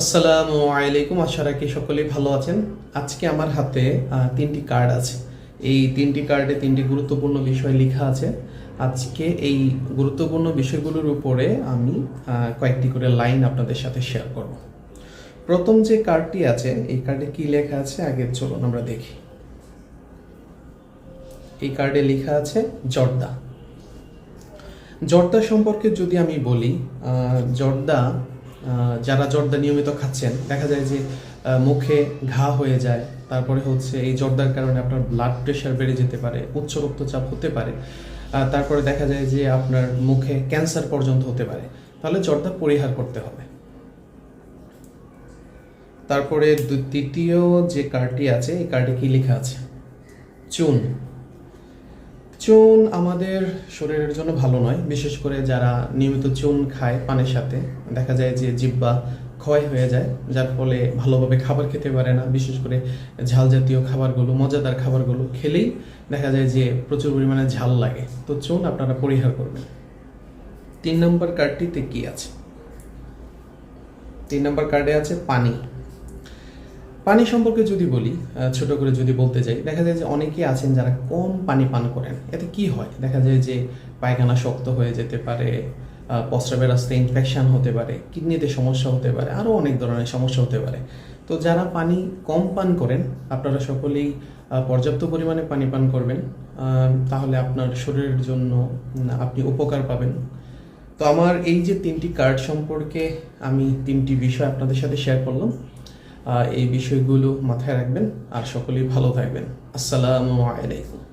আসসালামু আলাইকুম। আশা রাখি সকলেই ভালো আছেন। আজকে আমার হাতে তিনটি কার্ড আছে। এই তিনটি কার্ডে তিনটি গুরুত্বপূর্ণ বিষয় লেখা আছে। আজকে এই গুরুত্বপূর্ণ বিষয়গুলোর উপরে আমি কয়েকটি করে লাইন আপনাদের সাথে শেয়ার করব। প্রথম যে কার্ডটি আছে, এই কার্ডে কি লেখা আছে? আগে চলুন আমরা দেখি। এই কার্ডে লেখা আছে, জর্দা। জর্দা সম্পর্কে যদি আমি বলি জর্দা যারা জর্দা নিয়মিত খাচ্ছেন, দেখা যায় যে মুখে ঘা হয়ে যায়, তারপরে হচ্ছে এই জর্দার কারণে আপনার ব্লাড প্রেশার বেড়ে যেতে পারে, উচ্চ রক্তচাপ হতে পারে তারপরে দেখা যায় যে আপনার মুখে ক্যান্সার পর্যন্ত হতে পারে। তাহলে জর্দা পরিহার করতে হবে। তারপরে তৃতীয় যে কার্ডটি আছে, এই কার্ডে কি লেখা আছে? চুন। চুন আমাদের শরীরের জন্য ভালো নয়, বিশেষ করে যারা নিয়মিত চুন খায় পানের সাথে। দেখা যায় যে জিব্বা ক্ষয় হয়ে যায়, যার ফলে ভালোভাবে খাবার খেতে পারে না। বিশেষ করে ঝাল জাতীয় খাবারগুলো, মজাদার খাবারগুলো খেলেই দেখা যায় যে প্রচুর পরিমাণে ঝাল লাগে। তো চুন আপনারা পরিহার করবেন। তিন নম্বর কার্ডটিতে কি আছে? তিন নম্বর কার্ডে আছে পানি। পানি সম্পর্কে যদি বলি ছোট করে যদি বলতে যাই, দেখা যায় যে অনেকেই আছেন যারা কম পানি পান করেন। এতে কি হয়? দেখা যায় যে পায়খানা শক্ত হয়ে যেতে পারে প্রস্রাবের রাস্তায় ইনফেকশন হতে পারে, কিডনিতে সমস্যা হতে পারে আরও অনেক ধরনের সমস্যা হতে পারে। তো যারা পানি কম পান করেন, আপনারা সকলেই পর্যাপ্ত পরিমাণে পানি পান করবেন তাহলে আপনার শরীরের জন্য আপনি উপকার পাবেন। তো আমার এই যে তিনটি কার্ড সম্পর্কে আমি তিনটি বিষয় আপনাদের সাথে শেয়ার করলাম। এই বিষয়গুলো মাথায় রাখবেন আর সকলেই ভালো থাকবেন। আসসালামু আলাইকুম।